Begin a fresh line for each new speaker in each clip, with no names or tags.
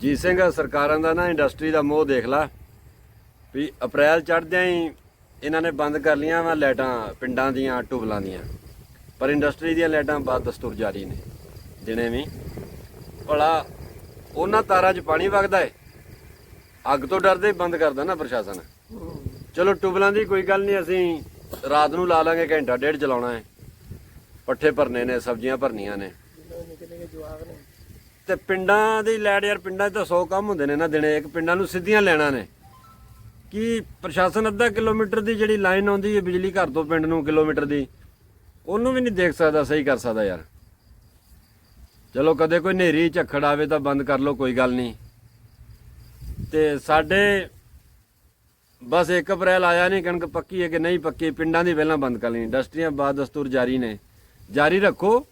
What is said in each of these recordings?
ਜੀਤ ਸਿੰਘ, ਸਰਕਾਰਾਂ ਦਾ ਨਾ ਇੰਡਸਟਰੀ ਦਾ ਮੋਹ ਦੇਖ ਲਾ। ਵੀ ਅਪ੍ਰੈਲ ਚੜ੍ਹਦਿਆਂ ਹੀ ਇਹਨਾਂ ਨੇ ਬੰਦ ਕਰ ਲੀਆਂ ਵਾ ਲਾਈਟਾਂ ਪਿੰਡਾਂ ਦੀਆਂ, ਟੁਬਲਾਂ ਦੀਆਂ। ਪਰ ਇੰਡਸਟਰੀ ਦੀਆਂ ਲਾਈਟਾਂ ਬਾਅਦ ਦਸਤੂਰ ਜਾਰੀ ਨੇ, ਦਿਨੇ ਵੀ। ਭਲਾ ਉਹਨਾਂ ਤਾਰਾਂ 'ਚ ਪਾਣੀ ਵਗਦਾ ਏ। ਅੱਗ ਤੋਂ ਡਰਦੇ ਬੰਦ ਕਰਦਾ ਨਾ ਪ੍ਰਸ਼ਾਸਨ। ਚਲੋ ਟੁਬਲਾਂ ਦੀ ਕੋਈ ਗੱਲ ਨਹੀਂ ਅਸੀਂ ਰਾਤ ਨੂੰ ਲਾ ਲਾਂਗੇ, ਘੰਟਾ ਡੇਢ ਚਲਾਉਣਾ ਹੈ ਪੱਠੇ ਭਰਨੇ ਨੇ, ਸਬਜ਼ੀਆਂ ਭਰਨੀਆਂ ਨੇ। ਤੇ ਪਿੰਡਾਂ ਦੀ ਲੈਟ ਯਾਰ, ਪਿੰਡਾਂ 'ਚ ਤਾਂ 100 ਕੰਮ ਹੁੰਦੇ ਨੇ ਨਾ ਦਿਨੇ। ਇੱਕ ਪਿੰਡਾਂ ਨੂੰ ਸਿੱਧੀਆਂ ਲੈਣਾ ਨੇ। ਕਿ ਪ੍ਰਸ਼ਾਸਨ ਅੱਧਾ ਕਿਲੋਮੀਟਰ ਦੀ ਜਿਹੜੀ ਲਾਈਨ ਆਉਂਦੀ ਹੈ ਬਿਜਲੀ ਘਰ ਤੋਂ ਪਿੰਡ ਨੂੰ ਕਿਲੋਮੀਟਰ ਦੀ, ਉਹਨੂੰ ਵੀ ਨਹੀਂ ਦੇਖ ਸਕਦਾ, ਸਹੀ ਕਰ ਸਕਦਾ ਯਾਰ। ਚਲੋ ਕਦੇ ਕੋਈ ਨੇਰੀ ਝੱਖੜ ਆਵੇ ਤਾਂ ਬੰਦ ਕਰ ਲਓ, ਕੋਈ ਗੱਲ ਨਹੀਂ। ਤੇ ਸਾਡੇ ਬਸ 1 ਅਪ੍ਰੈਲ ਆਇਆ ਨਹੀਂ, ਕਣਕ ਪੱਕੀ ਹੈ ਕਿ ਨਹੀਂ ਪੱਕੀ, ਪਿੰਡਾਂ ਦੀ ਪਹਿਲਾਂ ਬੰਦ ਕਰ ਲਈ ਇੰਡਸਟਰੀਆਂ ਬਾਅਦ ਦਸਤੂਰ ਜਾਰੀ ਨੇ। ਜਾਰੀ ਰੱਖੋ।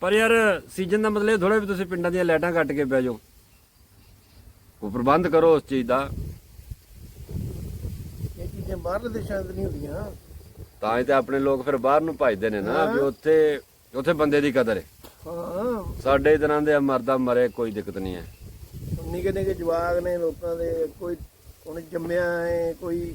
ਪਰ ਯਾਰ ਸੀਜ਼ਨ ਦਾ ਮਤਲਬ ਥੋੜਾ ਵੀ ਤੁਸੀਂ ਪਿੰਡਾਂ ਦੀਆਂ ਲਾਈਟਾਂ ਕੱਟ ਕੇ ਬਹਿ ਜਾਓ। ਕੋਈ ਪ੍ਰਬੰਧ ਕਰੋ ਉਸ ਚੀਜ਼ ਦਾ।
ਇਹ ਚੀਜ਼ਾਂ ਬਾਹਰਲੇ ਦੇਸ਼ਾਂ 'ਚ ਨਹੀਂ ਹੁੰਦੀਆਂ।
ਤਾਂ ਹੀ ਤੇ ਆਪਣੇ ਲੋਕ ਫਿਰ ਬਾਹਰ ਨੂੰ ਭਜਦੇ ਨੇ ਨਾ ਵੀ ਉੱਥੇ ਉੱਥੇ ਬੰਦੇ ਦੀ ਕਦਰ ਹੈ।
ਹਾਂ।
ਸਾਡੇ ਇਤਨਾਂ ਦੇ ਮਰਦਾ ਮਰੇ ਕੋਈ ਦਿੱਕਤ ਨਹੀਂ ਹੈ।
ਨਿੱਕੇ ਨਿੱਕੇ ਜਵਾਗ ਨੇ ਲੋਕਾਂ ਦੇ ਕੋਈ ਹੁਣ ਜੰਮਿਆ ਹੈ ਕੋਈ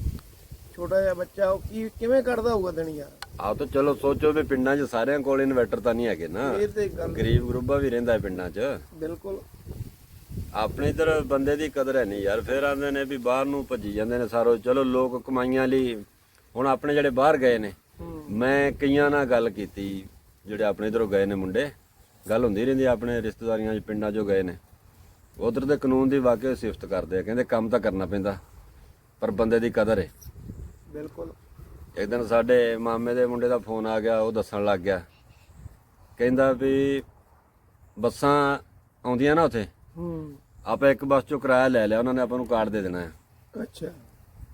ਛੋਟਾ ਜਿਹਾ ਬੱਚਾ ਉਹ ਕੀ ਕਿਵੇਂ ਕੱਢਦਾ ਹੋਊਗਾ ਦੁਨੀਆ
ਆਹ ਤਾਂ ਚਲੋ ਸੋਚੋ ਵੀ ਪਿੰਡਾਂ 'ਚ ਸਾਰਿਆਂ ਕੋਲ ਇਨਵਰਟਰ ਤਾਂ ਨਹੀਂ ਹੈਗੇ ਨਾ।
ਇਹ ਤੇ ਗੱਲ
ਗਰੀਬ ਗਰੂਬਾ ਵੀ ਰਹਿੰਦਾ ਹੈ ਪਿੰਡਾਂ 'ਚ।
ਬਿਲਕੁਲ।
ਆਪਣੇ ਇਧਰ ਬੰਦੇ ਦੀ ਕਦਰ ਹੈ ਨਹੀਂ ਯਾਰ। ਫਿਰ ਆਂਦੇ ਨੇ ਵੀ ਬਾਹਰ ਨੂੰ ਭੱਜੀ ਜਾਂਦੇ ਨੇ ਸਾਰੋ। ਚਲੋ ਲੋਕ ਕਮਾਈਆਂ ਲਈ ਹੁਣ ਆਪਣੇ ਜਿਹੜੇ ਬਾਹਰ ਗਏ ਨੇ ਮੈਂ ਕਈਆਂ ਨਾਲ ਗੱਲ ਕੀਤੀ ਜਿਹੜੇ ਆਪਣੇ ਇਧਰੋਂ ਗਏ ਨੇ ਮੁੰਡੇ। ਗੱਲ ਹੁੰਦੀ ਰਹਿੰਦੀ ਆ ਆਪਣੇ ਰਿਸ਼ਤੇਦਾਰੀਆਂ 'ਚ ਪਿੰਡਾਂ 'ਚੋਂ ਗਏ ਨੇ। ਉਧਰ ਦੇ ਕਾਨੂੰਨ ਦੀ ਵਾਕਿਆ ਸਿਫਤ ਕਰਦੇ ਆ ਕਹਿੰਦੇ ਕੰਮ ਤਾਂ ਕਰਨਾ ਪੈਂਦਾ ਪਰ ਬੰਦੇ ਦੀ ਕਦਰ ਹੈ।
ਬਿਲਕੁਲ।
ਇੱਕ ਦਿਨ ਸਾਡੇ ਮਾਮੇ ਦੇ ਮੁੰਡੇ ਦਾ ਫੋਨ ਆ ਗਿਆ ਉਹ ਦੱਸਣ ਲੱਗ ਗਿਆ। ਕਹਿੰਦਾ ਵੀ ਬੱਸਾਂ ਆਉਂਦੀਆਂ ਨਾ ਉੱਥੇ।
ਹੂੰ।
ਆਪਾਂ ਇੱਕ ਬੱਸ ਚੋਂ ਕਿਰਾਇਆ ਲੈ ਲਿਆ ਉਹਨਾਂ ਨੇ ਆਪਾਂ ਨੂੰ ਕਾਰਡ ਦੇ ਦੇਣਾ ਹੈ।
ਅੱਛਾ।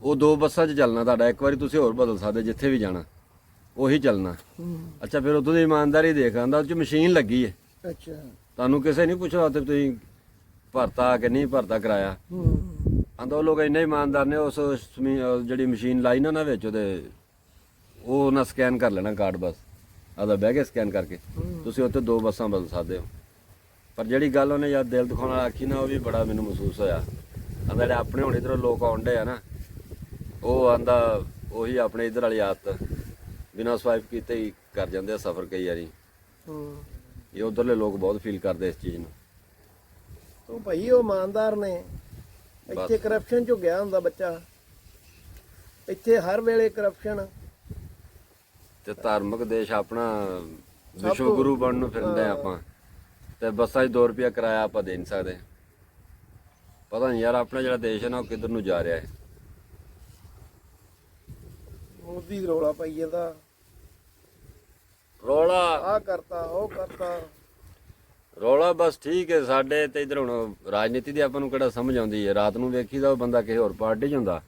ਉਹ ਦੋ ਬੱਸਾਂ 'ਚ ਚੱਲਣਾ ਤੁਹਾਡਾ ਇੱਕ ਵਾਰੀ ਤੁਸੀਂ ਹੋਰ ਬਦਲ ਸਕਦੇ ਜਿੱਥੇ ਵੀ ਜਾਣਾ ਉਹੀ ਚੱਲਣਾ।
ਹੂੰ।
ਅੱਛਾ ਫਿਰ ਉਦੋਂ ਦੀ ਇਮਾਨਦਾਰੀ ਦੇਖ ਆਂਦਾ ਉਹ 'ਚ ਮਸ਼ੀਨ ਲੱਗੀ ਹੈ
ਅੱਛਾ।
ਤੁਹਾਨੂੰ ਕਿਸੇ ਨਹੀਂ ਪੁੱਛਿਆ ਤੇ ਤੁਸੀਂ ਭਰਤਾ ਕਿ ਨਹੀਂ ਭਰਤਾ ਕਰਾਇਆ।
ਹੂੰ।
ਆਂਦਾ ਉਹ ਲੋਕ ਇੰਨੇ ਇਮਾਨਦਾਰ ਨੇ ਉਸ ਸਮੀ- ਅਹ ਜਿਹੜੀ ਮਸ਼ੀਨ ਲਾਈ ਨਾ ਨਾ ਵਿੱਚ ਉਹਦੇ ਉਹ ਨਾ ਸਕੈਨ ਕਰ ਲੈਣਾ ਕਾਰਡ ਬਸ। ਆਦਾ ਬਹਿ ਕੇ ਸਕੈਨ ਕਰਕੇ। ਤੁਸੀਂ ਉੱਥੇ ਦੋ ਬੱਸਾਂ ਬਦਲ ਸਕਦੇ ਹੋ। ਪਰ ਜਿਹੜੀ ਗੱਲ ਉਹਨੇ ਯਾਰ ਦਿਲ ਦਿਖਾਉਣ ਵਾਲਾ ਆਖੀ ਨਾ ਉਹ ਵੀ ਬੜਾ ਮੈਨੂੰ ਮਹਿਸੂਸ ਹੋਇਆ। ਆਂਦਾ ਜਿਹੜੇ ਆਪਣੇ ਹੁਣ ਇਧਰੋਂ ਲੋਕ ਆਉਂਦੇ ਆ ਨਾ ਉਹ ਆਂਦਾ ਉਹੀ ਆਪਣੇ ਇਧਰ ਵਾਲੀ ਆਦਤ। ਬਿਨਾਂ ਸਵਾਈਪ ਕੀਤੇ ਹੀ ਕਰ ਜਾਂਦੇ ਆ ਸਫ਼ਰ ਕਈ ਵਾਰੀ।
ਹੂੰ।
ਇਹ ਉਧਰਲੇ ਲੋਕ ਬਹੁਤ ਫੀਲ ਕਰਦੇ ਇਸ ਚੀਜ਼ ਨੂੰ।
ਉਹ ਭਾਈ ਉਹ ਇਮਾਨਦਾਰ ਨੇ। ਇੱਥੇ ਕਰਪਸ਼ਨ ਚੋਂ ਗਿਆ ਹੁੰਦਾ ਬੱਚਾ। ਇੱਥੇ ਹਰ ਵੇਲੇ ਕਰਪਸ਼ਨ
ਤੇ ਧਾਰਮਿਕ ਦੇਸ਼ ਆਪਣਾ ਵਿਸ਼ਵ ਗੁਰੂ ਬਣਨ ਨੂੰ ਫਿਰਦੇ ਆ ਆਪਾਂ। ਤੇ ਬੱਸਾਂ 'ਚ 2 ਰੁਪਿਆ ਕਿਰਾਇਆ ਆਪਾਂ ਦੇ ਨਹੀਂ ਸਕਦੇ। ਪਤਾ ਨਹੀਂ ਯਾਰ ਆਪਣਾ ਜਿਹੜਾ ਦੇਸ਼ ਹੈ ਨਾ ਉਹ ਕਿੱਧਰ ਨੂੰ ਜਾ ਰਿਹਾ ਹੈ।
ਮੋਦੀ ਰੌਲਾ ਪਾਈ ਜਾਂਦਾ।
ਰੌਲਾ।
ਆਹ ਕਰਤਾ ਉਹ ਕਰਤਾ।
ਰੌਲਾ ਬਸ ਠੀਕ ਹੈ ਸਾਡੇ ਤੇ ਇਧਰ ਹੁਣ ਰਾਜਨੀਤੀ ਦੀ ਆਪਾਂ ਨੂੰ ਕਿਹੜਾ ਸਮਝ ਆਉਂਦੀ ਹੈ। ਰਾਤ ਨੂੰ ਵੇਖੀਦਾ ਉਹ ਬੰਦਾ ਕਿਸੇ ਹੋਰ ਪਾਰਟੀ 'ਚ ਹੁੰਦਾ।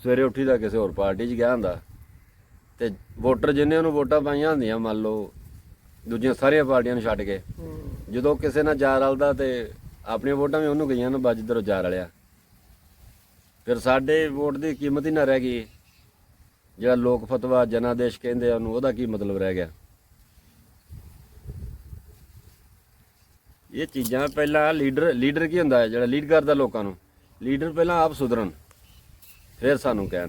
ਸਵੇਰੇ ਉੱਠੀਦਾ ਕਿਸੇ ਹੋਰ ਪਾਰਟੀ 'ਚ ਗਿਆ ਹੁੰਦਾ। ਤੇ ਵੋਟਰ ਜਿੰਨੇ ਉਹਨੂੰ ਵੋਟਾਂ ਪਾਈਆਂ ਹੁੰਦੀਆਂ ਮੰਨ ਲਓ ਦੂਜੀਆਂ ਸਾਰੀਆਂ ਪਾਰਟੀਆਂ ਨੂੰ ਛੱਡ ਕੇ। ਜਦੋਂ ਕਿਸੇ ਨਾਲ ਜਾ ਰਲਦਾ ਤੇ ਆਪਣੀਆਂ ਵੋਟਾਂ ਵੀ ਉਹਨੂੰ ਗਈਆਂ ਨਾ ਬਾਜਿੱਧਰੋਂ ਜਾ ਰਲਿਆ। ਫਿਰ ਸਾਡੇ ਵੋਟ ਦੀ ਕੀਮਤ ਹੀ ਨਾ ਰਹਿ ਗਈ। ਜਿਹੜਾ ਲੋਕ ਫਤਵਾ ਜਨਾਦੇਸ਼ ਕਹਿੰਦੇ ਉਹਨੂੰ ਉਹਦਾ ਕੀ ਮਤਲਬ ਰਹਿ ਗਿਆ? ਇਹ ਚੀਜ਼ਾਂ ਪਹਿਲਾਂ ਲੀਡਰ ਲੀਡਰ ਕੀ ਹੁੰਦਾ ਹੈ? ਜਿਹੜਾ ਲੀਡ ਕਰਦਾ ਲੋਕਾਂ ਨੂੰ। ਲੀਡਰ ਪਹਿਲਾਂ ਆਪ ਸੁਧਰਨ ਫਿਰ ਸਾਨੂੰ ਕਹਿਣ।